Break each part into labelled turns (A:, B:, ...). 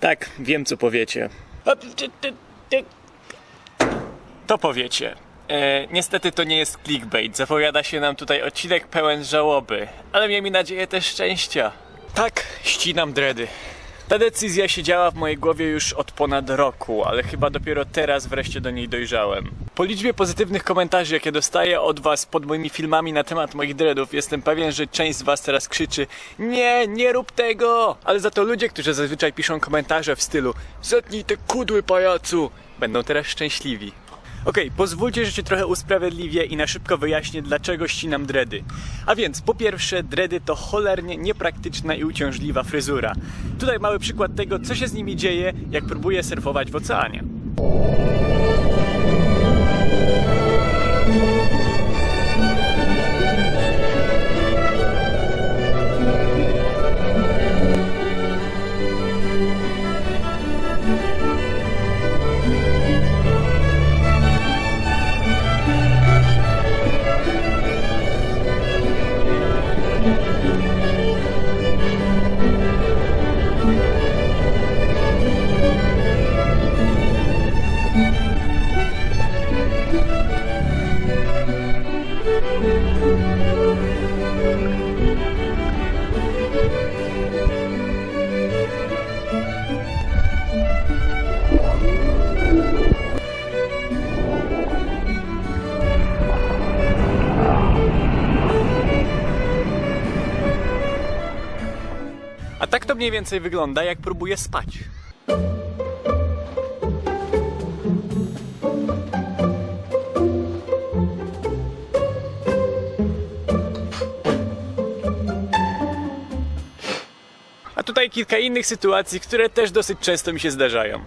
A: Tak, wiem co powiecie. To powiecie. E, niestety to nie jest clickbait. Zapowiada się nam tutaj odcinek pełen żałoby, ale miejmy nadzieję też szczęścia. Tak, ścinam dredy. Ta decyzja siedziała w mojej głowie już od ponad roku, ale chyba dopiero teraz wreszcie do niej dojrzałem. Po liczbie pozytywnych komentarzy, jakie dostaję od was pod moimi filmami na temat moich dreadów, jestem pewien, że część z was teraz krzyczy Nie, nie rób tego! Ale za to ludzie, którzy zazwyczaj piszą komentarze w stylu Zetnij te kudły, pajacu! Będą teraz szczęśliwi. Okej, pozwólcie, że się trochę usprawiedliwię i na szybko wyjaśnię, dlaczego ścinam dredy. A więc, po pierwsze, dredy to cholernie niepraktyczna i uciążliwa fryzura. Tutaj mały przykład tego, co się z nimi dzieje, jak próbuję surfować w oceanie. A tak to mniej więcej wygląda, jak próbuję spać. A tutaj kilka innych sytuacji, które też dosyć często mi się zdarzają.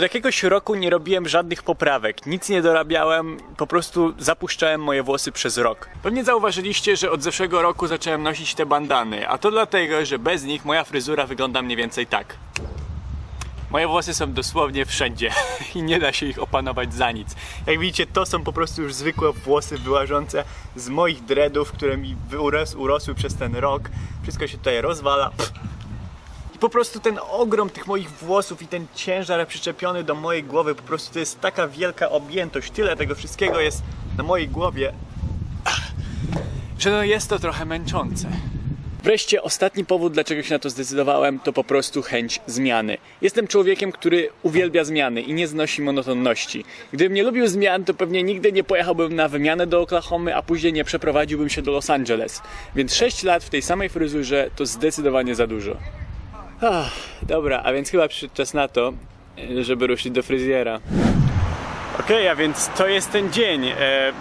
A: Od jakiegoś roku nie robiłem żadnych poprawek, nic nie dorabiałem, po prostu zapuszczałem moje włosy przez rok. Pewnie zauważyliście, że od zeszłego roku zacząłem nosić te bandany, a to dlatego, że bez nich moja fryzura wygląda mniej więcej tak. Moje włosy są dosłownie wszędzie i nie da się ich opanować za nic. Jak widzicie, to są po prostu już zwykłe włosy wyłażące z moich dreadów, które mi uros, urosły przez ten rok. Wszystko się tutaj rozwala. Po prostu ten ogrom tych moich włosów i ten ciężar przyczepiony do mojej głowy, po prostu to jest taka wielka objętość, tyle tego wszystkiego jest na mojej głowie, że no jest to trochę męczące. Wreszcie ostatni powód, dlaczego się na to zdecydowałem, to po prostu chęć zmiany. Jestem człowiekiem, który uwielbia zmiany i nie znosi monotonności. Gdybym nie lubił zmian, to pewnie nigdy nie pojechałbym na wymianę do Oklahomy, a później nie przeprowadziłbym się do Los Angeles. Więc 6 lat w tej samej fryzurze to zdecydowanie za dużo. Ach, dobra, a więc chyba przyszedł czas na to, żeby ruszyć do fryzjera. Okej, a więc to jest ten dzień. E,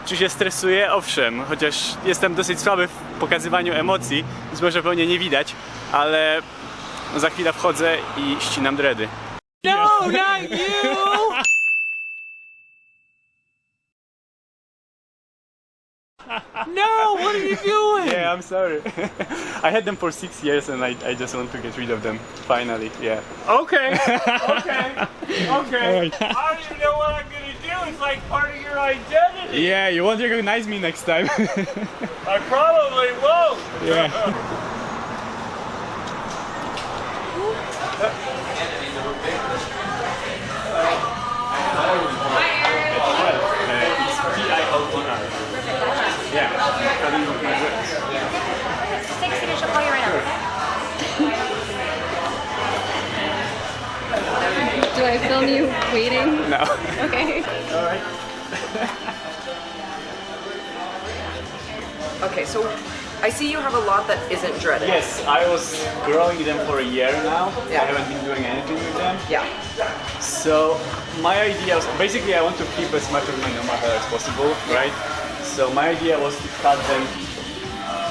A: czy się stresuję? Owszem, chociaż jestem dosyć słaby w pokazywaniu emocji, więc może pewnie nie widać, ale za chwilę wchodzę i ścinam dredy. No, not you!
B: No, what are you doing?
A: Yeah, I'm sorry. I had them for six years and I, I just want to get rid of them, finally, yeah.
B: Okay, okay, okay. I don't even know what I'm gonna do. It's like part of your identity.
A: Yeah, you won't recognize me next time.
B: I probably won't.
A: yeah. Yeah. Do you look my lips?
C: Take a seat, she'll call you right up.
D: Do I film you waiting?
A: No.
D: Okay.
A: Alright.
E: Okay, so I see you have a lot that isn't dreaded.
A: Yes, I was growing them for a year now.
E: Yeah.
A: I haven't been doing anything with them.
E: Yeah.
A: So my idea was basically I want to keep as much of my normal hair as possible, right? So my idea was to cut them,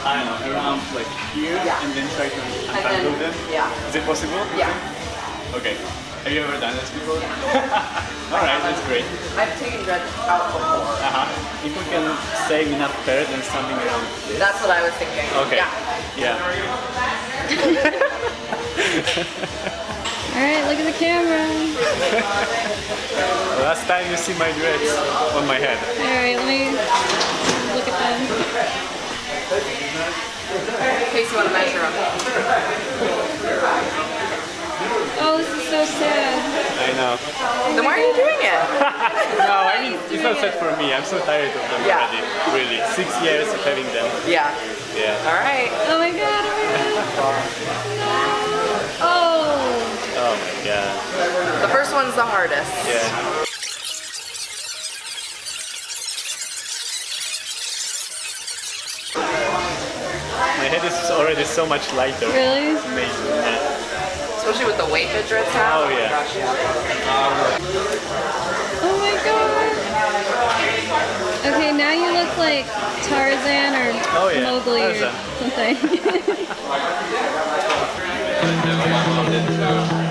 A: I don't know, around like here and then try to untangle them.
E: yeah.
A: Is it possible?
E: Yeah.
A: Okay. Have you ever done this before? All right, that's great.
E: I've taken dreads out before.
A: Uh-huh. If we can save enough hair, then something around this.
E: That's what I was thinking.
A: Okay.
E: Yeah.
A: Yeah.
D: All right, look at the camera.
A: Last time you see my dreads on my head.
D: All right, let me look at them.
E: In case you want to measure them.
D: Oh, this is so sad.
A: I know.
E: Then why are you doing it?
A: No, I mean, it's not set for me. I'm so tired of them
E: Yeah.
A: already. Really. Six years of having them.
E: Yeah.
A: Yeah.
E: All right.
D: Oh my god, oh my god. Oh,
A: my god.
E: The first one's the hardest.
A: Yeah. My head is already so much lighter.
D: really?
A: It's amazing. Yeah.
E: Especially with the weight that dreads have.
A: Oh, yeah.
E: Gosh, yeah.
D: Oh my god. Okay, now you look like Tarzan or
A: Oh, yeah,
D: Mowgli or something.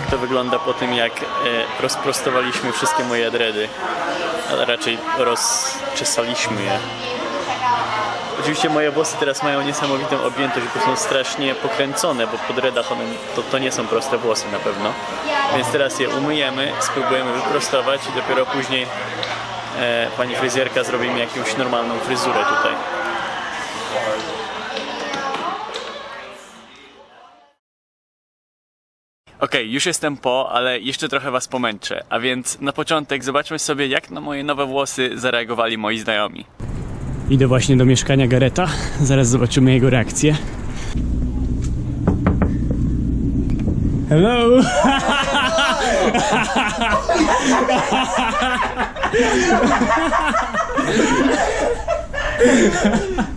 A: tak to wygląda po tym, jak e, rozprostowaliśmy wszystkie moje dredy. Ale raczej rozczesaliśmy je. Oczywiście moje włosy teraz mają niesamowitą objętość, bo są strasznie pokręcone, bo po dreadach one, to, to nie są proste włosy na pewno. Więc teraz je umyjemy, spróbujemy wyprostować i dopiero później e, pani fryzjerka zrobi mi jakąś normalną fryzurę tutaj. Okej, już jestem po, ale jeszcze trochę was pomęczę. A więc na początek zobaczmy sobie, jak na moje nowe włosy zareagowali moi znajomi. Idę właśnie do mieszkania Gareta. Zaraz zobaczymy jego reakcję. Hello!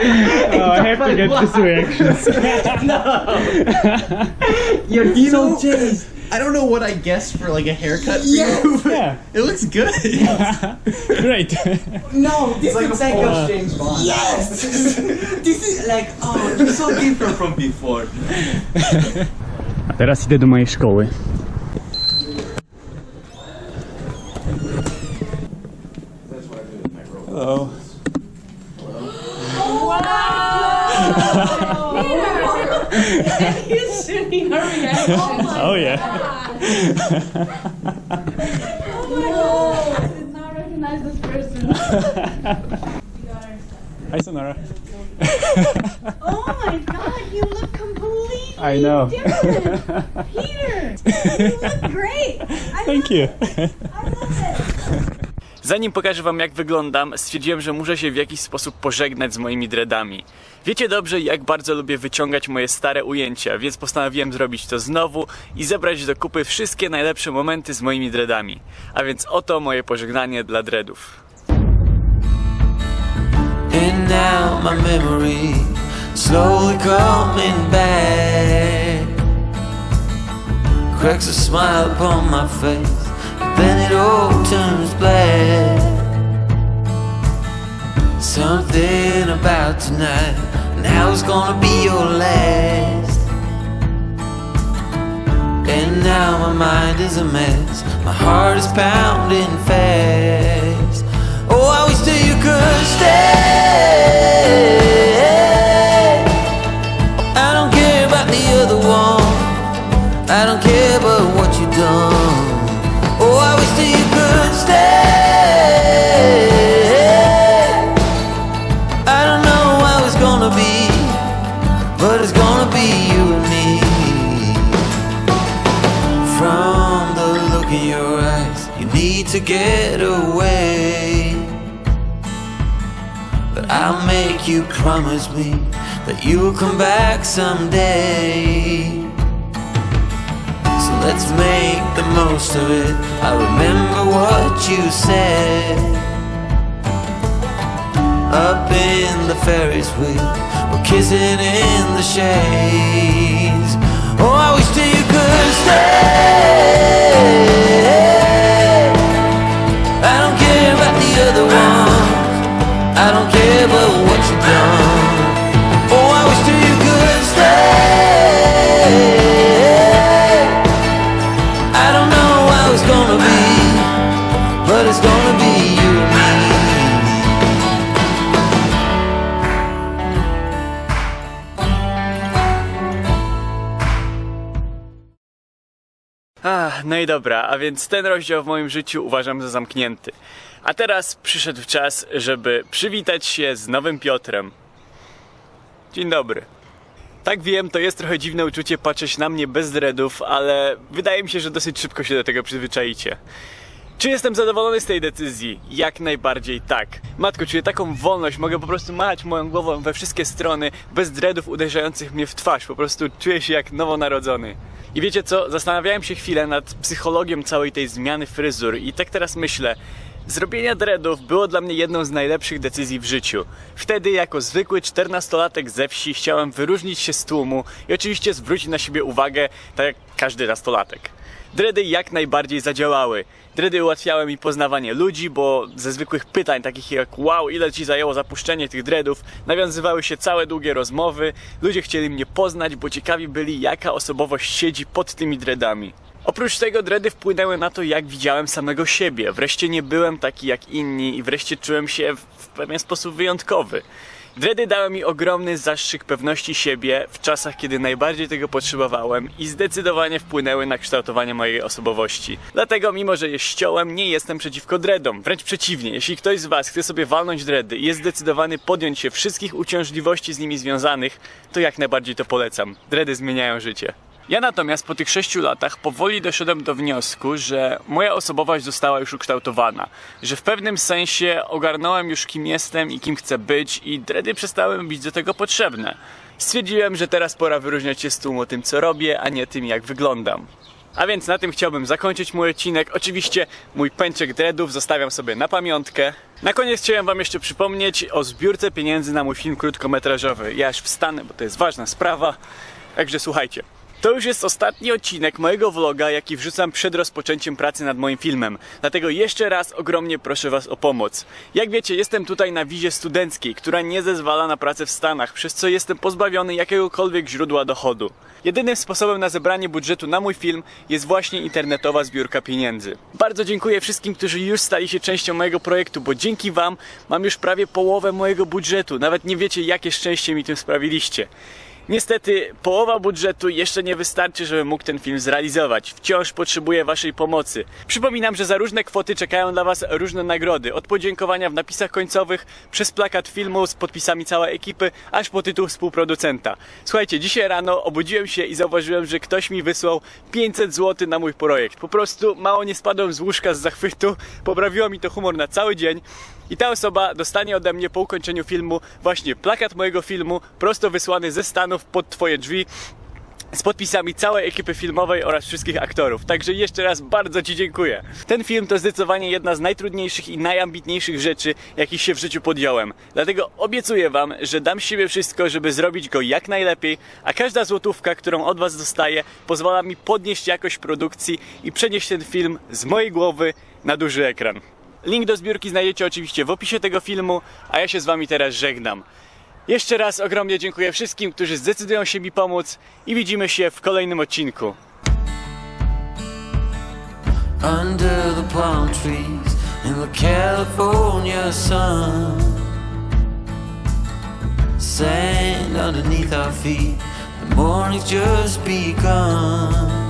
A: oh, I have to get this reactions.
F: You're you so changed. I don't know what I guessed for like a haircut for you.
A: Yeah.
F: It looks good.
A: Great.
F: no, this
G: like
F: looks like
G: full
F: a
G: James Bond.
F: Yes. this is like oh, you're so different from before.
A: A teraz idę do mojej szkoły. Hello. Oh yeah. Oh my god.
H: Did not recognize this person.
A: Hi Sonara.
H: Oh my god, you look completely
A: I know.
H: different. Peter, you look great. I
A: Thank you.
H: it. I love it.
A: Zanim pokażę wam jak wyglądam, stwierdziłem, że muszę się w jakiś sposób pożegnać z moimi dreadami. Wiecie dobrze, jak bardzo lubię wyciągać moje stare ujęcia, więc postanowiłem zrobić to znowu i zebrać do kupy wszystkie najlepsze momenty z moimi dreadami. A więc oto moje pożegnanie dla dreadów.
I: And now my memory slowly coming back cracks a smile upon my face, then it all turns black. Something about tonight, now it's gonna be your last. And now my mind is a mess, my heart is pounding fast. Oh, I wish that you could stay. I don't care about the other one. I don't care about what you promise me that you'll come back someday. So let's make the most of it. I remember what you said. Up in the Ferris wheel, we're kissing in the shades. Oh, I wish that you could stay.
A: No i dobra, a więc ten rozdział w moim życiu uważam za zamknięty. A teraz przyszedł czas, żeby przywitać się z nowym Piotrem. Dzień dobry. Tak wiem, to jest trochę dziwne uczucie patrzeć na mnie bez dreadów, ale wydaje mi się, że dosyć szybko się do tego przyzwyczaicie. Czy jestem zadowolony z tej decyzji? Jak najbardziej tak. Matko, czuję taką wolność, mogę po prostu machać moją głową we wszystkie strony, bez dreadów uderzających mnie w twarz. Po prostu czuję się jak nowonarodzony. I wiecie co? Zastanawiałem się chwilę nad psychologią całej tej zmiany fryzur i tak teraz myślę, Zrobienie dreadów było dla mnie jedną z najlepszych decyzji w życiu. Wtedy, jako zwykły czternastolatek ze wsi, chciałem wyróżnić się z tłumu i oczywiście zwrócić na siebie uwagę, tak jak każdy nastolatek. Dredy jak najbardziej zadziałały. Dredy ułatwiały mi poznawanie ludzi, bo ze zwykłych pytań, takich jak wow, ile ci zajęło zapuszczenie tych dreadów, nawiązywały się całe długie rozmowy. Ludzie chcieli mnie poznać, bo ciekawi byli, jaka osobowość siedzi pod tymi dreadami. Oprócz tego dredy wpłynęły na to, jak widziałem samego siebie. Wreszcie nie byłem taki jak inni i wreszcie czułem się w pewien sposób wyjątkowy. Dredy dały mi ogromny zastrzyk pewności siebie w czasach, kiedy najbardziej tego potrzebowałem i zdecydowanie wpłynęły na kształtowanie mojej osobowości. Dlatego, mimo że je ściąłem, nie jestem przeciwko dreadom. Wręcz przeciwnie, jeśli ktoś z Was chce sobie walnąć dredy i jest zdecydowany podjąć się wszystkich uciążliwości z nimi związanych, to jak najbardziej to polecam. Dredy zmieniają życie. Ja natomiast po tych sześciu latach powoli doszedłem do wniosku, że moja osobowość została już ukształtowana, że w pewnym sensie ogarnąłem już kim jestem i kim chcę być i dredy przestały być do tego potrzebne. Stwierdziłem, że teraz pora wyróżniać się z tłumu tym co robię, a nie tym jak wyglądam. A więc na tym chciałbym zakończyć mój odcinek. Oczywiście mój pęczek dreadów zostawiam sobie na pamiątkę. Na koniec chciałem wam jeszcze przypomnieć o zbiórce pieniędzy na mój film krótkometrażowy. Ja aż wstanę, bo to jest ważna sprawa. Także słuchajcie. To już jest ostatni odcinek mojego vloga, jaki wrzucam przed rozpoczęciem pracy nad moim filmem. Dlatego jeszcze raz ogromnie proszę Was o pomoc. Jak wiecie, jestem tutaj na wizie studenckiej, która nie zezwala na pracę w Stanach, przez co jestem pozbawiony jakiegokolwiek źródła dochodu. Jedynym sposobem na zebranie budżetu na mój film jest właśnie internetowa zbiórka pieniędzy. Bardzo dziękuję wszystkim, którzy już stali się częścią mojego projektu, bo dzięki Wam mam już prawie połowę mojego budżetu. Nawet nie wiecie, jakie szczęście mi tym sprawiliście. Niestety, połowa budżetu jeszcze nie wystarczy, żebym mógł ten film zrealizować. Wciąż potrzebuję Waszej pomocy. Przypominam, że za różne kwoty czekają dla Was różne nagrody. Od podziękowania w napisach końcowych, przez plakat filmu z podpisami całej ekipy, aż po tytuł współproducenta. Słuchajcie, dzisiaj rano obudziłem się i zauważyłem, że ktoś mi wysłał 500 zł na mój projekt. Po prostu mało nie spadłem z łóżka z zachwytu, poprawiło mi to humor na cały dzień. I ta osoba dostanie ode mnie po ukończeniu filmu właśnie plakat mojego filmu, prosto wysłany ze Stanów pod Twoje drzwi z podpisami całej ekipy filmowej oraz wszystkich aktorów. Także jeszcze raz bardzo Ci dziękuję. Ten film to zdecydowanie jedna z najtrudniejszych i najambitniejszych rzeczy, jakich się w życiu podjąłem. Dlatego obiecuję Wam, że dam z siebie wszystko, żeby zrobić go jak najlepiej, a każda złotówka, którą od Was dostaję, pozwala mi podnieść jakość produkcji i przenieść ten film z mojej głowy na duży ekran. Link do zbiórki znajdziecie oczywiście w opisie tego filmu, a ja się z Wami teraz żegnam. Jeszcze raz ogromnie dziękuję wszystkim, którzy zdecydują się mi pomóc i widzimy się w kolejnym odcinku.
I: under the palm trees in the California sun. Sand underneath our feet, the morning's just begun.